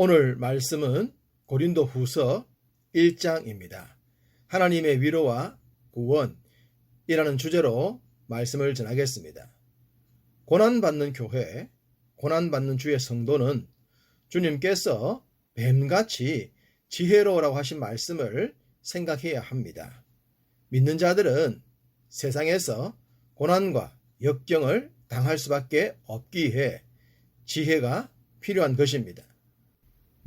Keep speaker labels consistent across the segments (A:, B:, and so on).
A: 오늘 말씀은 고린도 후서 1장입니다. 하나님의 위로와 구원이라는 주제로 말씀을 전하겠습니다. 고난받는 교회, 고난받는 주의 성도는 주님께서 뱀같이 지혜로우라고 하신 말씀을 생각해야 합니다. 믿는 자들은 세상에서 고난과 역경을 당할 수밖에 없기에 지혜가 필요한 것입니다.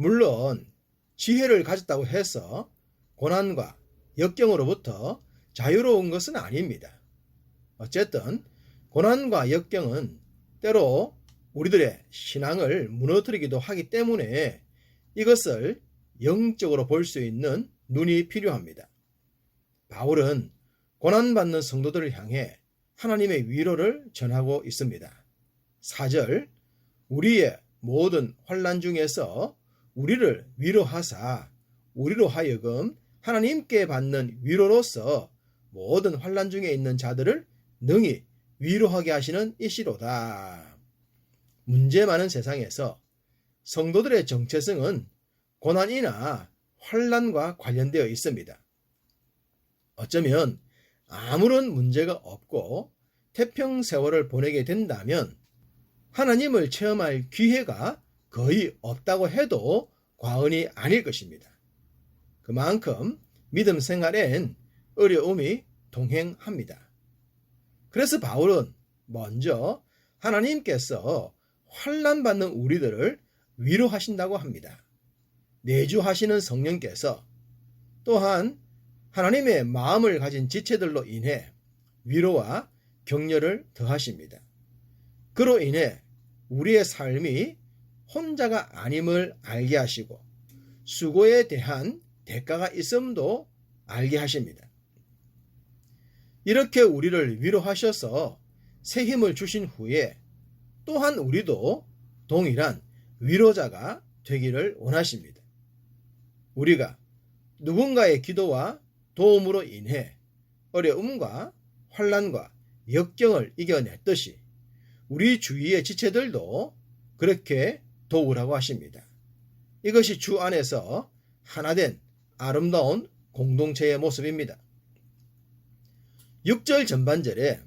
A: 물론 지혜를 가졌다고 해서 고난과 역경으로부터 자유로운 것은 아닙니다. 어쨌든 고난과 역경은 때로 우리들의 신앙을 무너뜨리기도 하기 때문에 이것을 영적으로 볼 수 있는 눈이 필요합니다. 바울은 고난받는 성도들을 향해 하나님의 위로를 전하고 있습니다. 4절 우리의 모든 환란 중에서 우리를 위로하사 우리로 하여금 하나님께 받는 위로로서 모든 환란 중에 있는 자들을 능히 위로하게 하시는 이시로다. 문제 많은 세상에서 성도들의 정체성은 고난이나 환란과 관련되어 있습니다. 어쩌면 아무런 문제가 없고 태평 세월을 보내게 된다면 하나님을 체험할 기회가 거의 없다고 해도 과언이 아닐 것입니다. 그만큼 믿음 생활엔 어려움이 동행합니다. 그래서 바울은 먼저 하나님께서 환란 받는 우리들을 위로하신다고 합니다. 내주하시는 성령께서 또한 하나님의 마음을 가진 지체들로 인해 위로와 격려를 더하십니다. 그로 인해 우리의 삶이 혼자가 아님을 알게 하시고 수고에 대한 대가가 있음도 알게 하십니다. 이렇게 우리를 위로하셔서 새 힘을 주신 후에 또한 우리도 동일한 위로자가 되기를 원하십니다. 우리가 누군가의 기도와 도움으로 인해 어려움과 환란과 역경을 이겨냈듯이 우리 주위의 지체들도 그렇게 도우라고 하십니다. 이것이 주 안에서 하나된 아름다운 공동체의 모습입니다. 6절 전반절에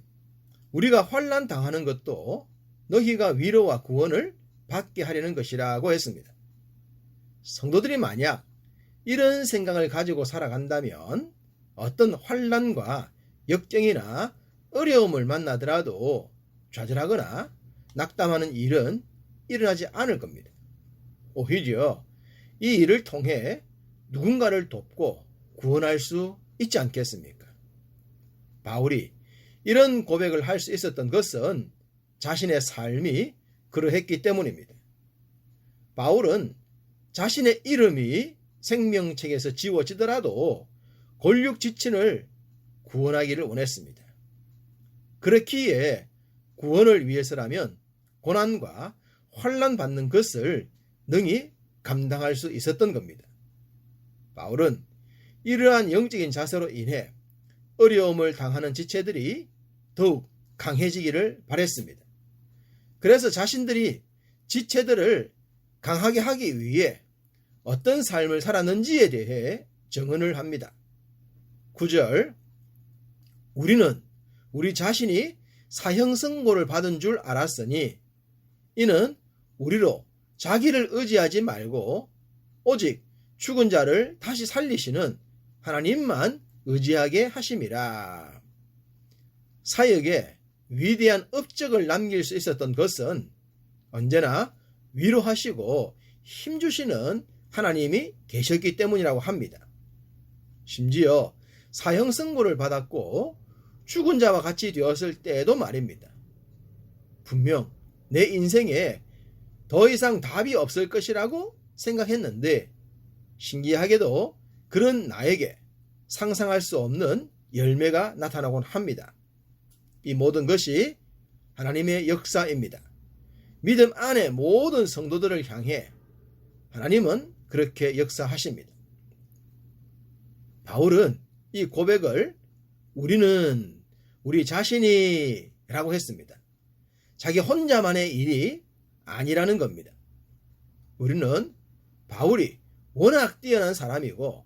A: 우리가 환란 당하는 것도 너희가 위로와 구원을 받게 하려는 것이라고 했습니다. 성도들이 만약 이런 생각을 가지고 살아간다면 어떤 환란과 역경이나 어려움을 만나더라도 좌절하거나 낙담하는 일은 일어나지 않을 겁니다. 오히려 이 일을 통해 누군가를 돕고 구원할 수 있지 않겠습니까? 바울이 이런 고백을 할 수 있었던 것은 자신의 삶이 그러했기 때문입니다. 바울은 자신의 이름이 생명책에서 지워지더라도 권력 지친을 구원하기를 원했습니다. 그렇기에 구원을 위해서라면 고난과 환란 받는 것을 능히 감당할 수 있었던 겁니다. 바울은 이러한 영적인 자세로 인해 어려움을 당하는 지체들이 더욱 강해지기를 바랬습니다. 그래서 자신들이 지체들을 강하게 하기 위해 어떤 삶을 살았는지에 대해 정언을 합니다. 9절 우리는 우리 자신이 사형 선고를 받은 줄 알았으니 이는 우리로 자기를 의지하지 말고 오직 죽은 자를 다시 살리시는 하나님만 의지하게 하심이라. 사역에 위대한 업적을 남길 수 있었던 것은 언제나 위로하시고 힘주시는 하나님이 계셨기 때문이라고 합니다. 심지어 사형 선고를 받았고 죽은 자와 같이 되었을 때에도 말입니다. 분명 내 인생에 더 이상 답이 없을 것이라고 생각했는데 신기하게도 그런 나에게 상상할 수 없는 열매가 나타나곤 합니다. 이 모든 것이 하나님의 역사입니다. 믿음 안에 모든 성도들을 향해 하나님은 그렇게 역사하십니다. 바울은 이 고백을 우리는 우리 자신이 라고 했습니다. 자기 혼자만의 일이 아니라는 겁니다. 우리는 바울이 워낙 뛰어난 사람이고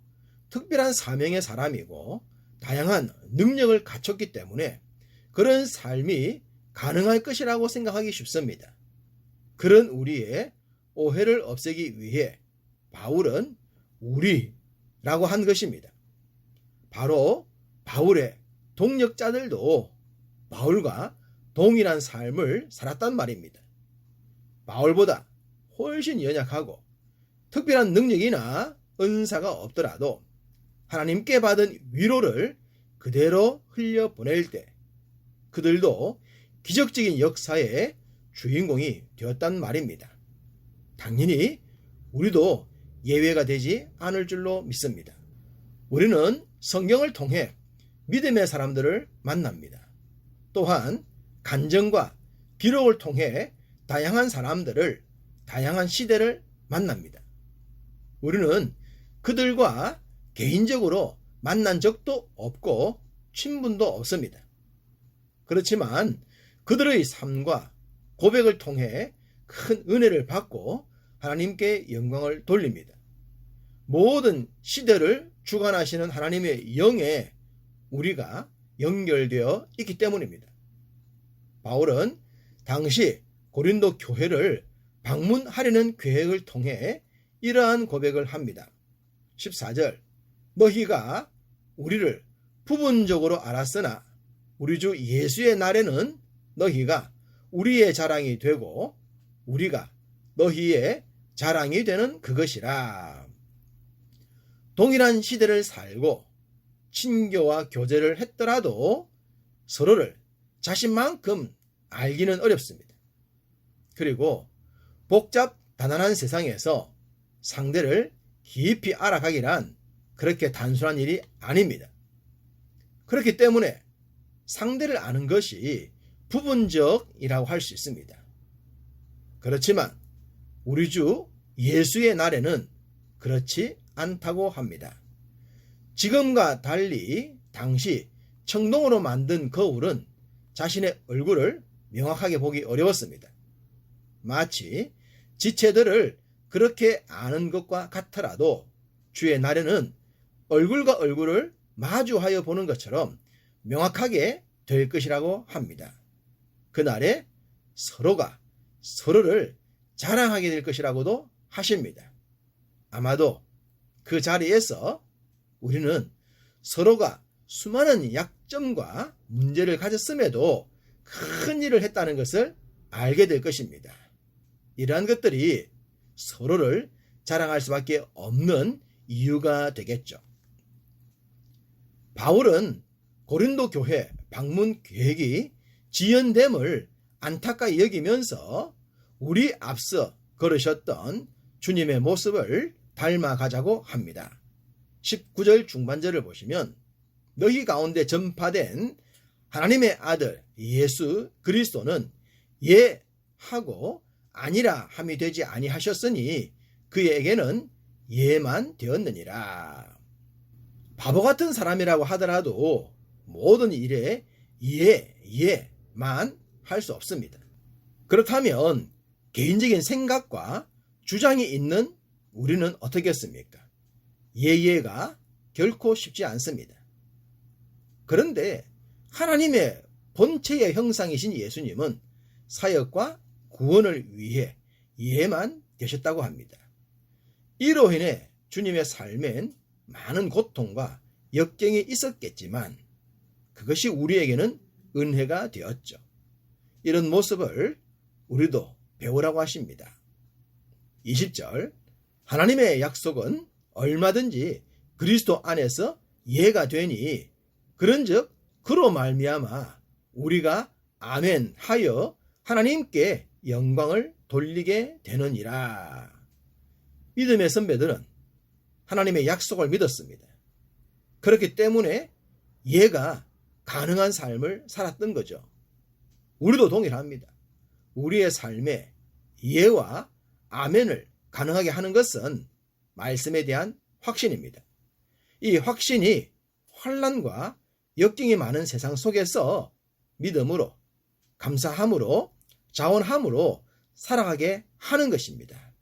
A: 특별한 사명의 사람이고 다양한 능력을 갖췄기 때문에 그런 삶이 가능할 것이라고 생각하기 쉽습니다. 그런 우리의 오해를 없애기 위해 바울은 우리라고 한 것입니다. 바로 바울의 동력자들도 바울과 동일한 삶을 살았단 말입니다. 바울보다 훨씬 연약하고 특별한 능력이나 은사가 없더라도 하나님께 받은 위로를 그대로 흘려보낼 때 그들도 기적적인 역사의 주인공이 되었단 말입니다. 당연히 우리도 예외가 되지 않을 줄로 믿습니다. 우리는 성경을 통해 믿음의 사람들을 만납니다. 또한 간정과 기록을 통해 다양한 사람들을 다양한 시대를 만납니다. 우리는 그들과 개인적으로 만난 적도 없고 친분도 없습니다. 그렇지만 그들의 삶과 고백을 통해 큰 은혜를 받고 하나님께 영광을 돌립니다. 모든 시대를 주관하시는 하나님의 영에 우리가 연결되어 있기 때문입니다. 바울은 당시 고린도 교회를 방문하려는 계획을 통해 이러한 고백을 합니다. 14절 너희가 우리를 부분적으로 알았으나 우리 주 예수의 날에는 너희가 우리의 자랑이 되고 우리가 너희의 자랑이 되는 그것이라. 동일한 시대를 살고 친교와 교제를 했더라도 서로를 자신만큼 알기는 어렵습니다. 그리고 복잡 단단한 세상에서 상대를 깊이 알아가기란 그렇게 단순한 일이 아닙니다. 그렇기 때문에 상대를 아는 것이 부분적이라고 할 수 있습니다. 그렇지만 우리 주 예수의 날에는 그렇지 않다고 합니다. 지금과 달리 당시 청동으로 만든 거울은 자신의 얼굴을 명확하게 보기 어려웠습니다. 마치 지체들을 그렇게 아는 것과 같더라도 주의 날에는 얼굴과 얼굴을 마주하여 보는 것처럼 명확하게 될 것이라고 합니다. 그날에 서로가 서로를 자랑하게 될 것이라고도 하십니다. 아마도 그 자리에서 우리는 서로가 수많은 약점과 문제를 가졌음에도 큰 일을 했다는 것을 알게 될 것입니다. 이러한 것들이 서로를 자랑할 수밖에 없는 이유가 되겠죠. 바울은 고린도 교회 방문 계획이 지연됨을 안타까이 여기면서 우리 앞서 걸으셨던 주님의 모습을 닮아가자고 합니다. 19절 중반절을 보시면 너희 가운데 전파된 하나님의 아들 예수 그리스도는 예 하고 아니라 함이 되지 아니하셨으니 그에게는 예만 되었느니라. 바보 같은 사람이라고 하더라도 모든 일에 예, 예만 할 수 없습니다. 그렇다면 개인적인 생각과 주장이 있는 우리는 어떻겠습니까? 예예가 결코 쉽지 않습니다. 그런데 하나님의 본체의 형상이신 예수님은 사역과 구원을 위해 예만 되셨다고 합니다. 이로 인해 주님의 삶엔 많은 고통과 역경이 있었겠지만 그것이 우리에게는 은혜가 되었죠. 이런 모습을 우리도 배우라고 하십니다. 20절 하나님의 약속은 얼마든지 그리스도 안에서 예가 되니 그런즉 그로 말미암아 우리가 아멘 하여 하나님께 영광을 돌리게 되느니라. 믿음의 선배들은 하나님의 약속을 믿었습니다. 그렇기 때문에 예가 가능한 삶을 살았던 거죠. 우리도 동일합니다. 우리의 삶에 예와 아멘을 가능하게 하는 것은 말씀에 대한 확신입니다. 이 확신이 환란과 역경이 많은 세상 속에서 믿음으로 감사함으로 자원함으로 살아가게 하는 것입니다.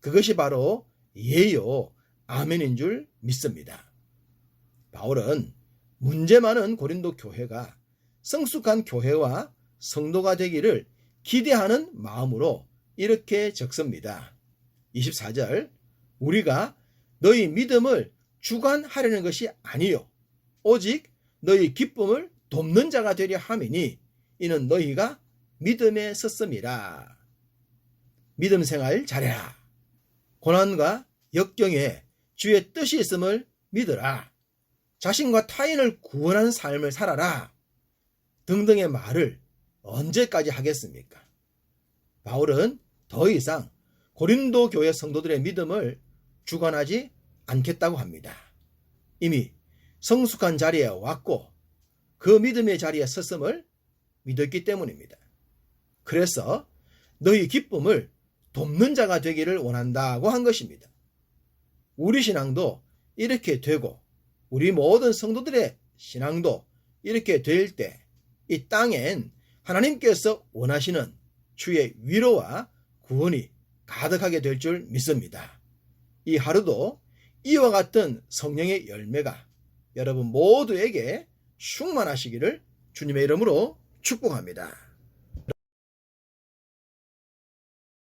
A: 그것이 바로 예요, 아멘인 줄 믿습니다. 바울은 문제 많은 고린도 교회가 성숙한 교회와 성도가 되기를 기대하는 마음으로 이렇게 적습니다. 24절 우리가 너희 믿음을 주관하려는 것이 아니요 오직 너희 기쁨을 돕는 자가 되려 함이니 이는 너희가 믿음에 섰음이라. 믿음 생활 잘해라. 고난과 역경에 주의 뜻이 있음을 믿으라. 자신과 타인을 구원하는 삶을 살아라. 등등의 말을 언제까지 하겠습니까? 바울은 더 이상 고린도 교회 성도들의 믿음을 주관하지 않겠다고 합니다. 이미 성숙한 자리에 왔고 그 믿음의 자리에 섰음을 믿었기 때문입니다. 그래서 너희 기쁨을 돕는 자가 되기를 원한다고 한 것입니다. 우리 신앙도 이렇게 되고 우리 모든 성도들의 신앙도 이렇게 될 때 이 땅엔 하나님께서 원하시는 주의 위로와 구원이 가득하게 될 줄 믿습니다. 이 하루도 이와 같은 성령의 열매가 여러분 모두에게 충만하시기를 주님의 이름으로 축복합니다.